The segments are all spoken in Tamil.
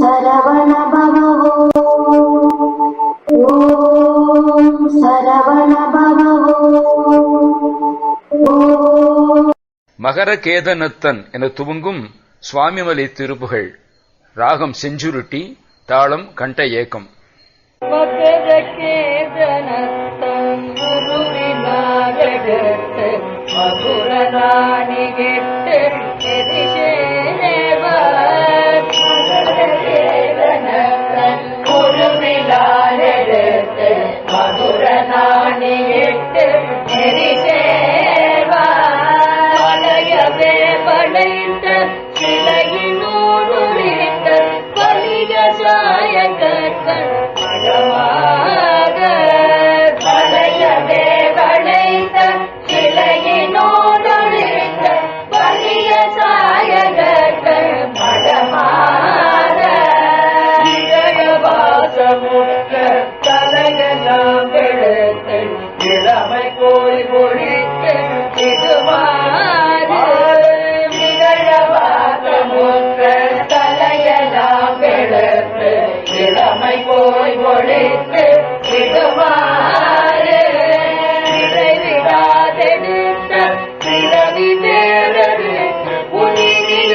சரவண பவோ ஓம் சரவண பவோ ஓம் என துவங்கும் சுவாமிமலை திருப்புகள். ராகம் செஞ்சுருட்டி தாளம் கண்ட ஏக்கம். மகரகேதனத்தங்குருவினாகெடுத்து மதுரநாணிகெட்டு எரிசேவர் மதுரநாணிகெட்டு எரிசேவர் அலையவே படைத்த சிலையினூருளித்த பலிக சாயகர்கள் மடமாக அலையவே படைத்த சிலையினூருளித்த பலிக சாயகர்கள் மடமாக இளையவாசமுற்ற தலையெல்லாம் எடுத்து இளமை போய் ஒழித்து இதுமாறு இளையவாசமுற்ற தலையெல்லாம் எடுத்து இளமை போய் ஒழித்து இதுமாறு இறைவிடாதெடுத்த பிறவி வேறெடுத்து உனிய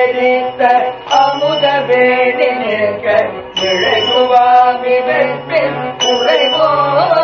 நிகழிலாயெடுத்த அமுத வேடி நிற்க இழைகுவாமி வெற்றில் உறைவோனே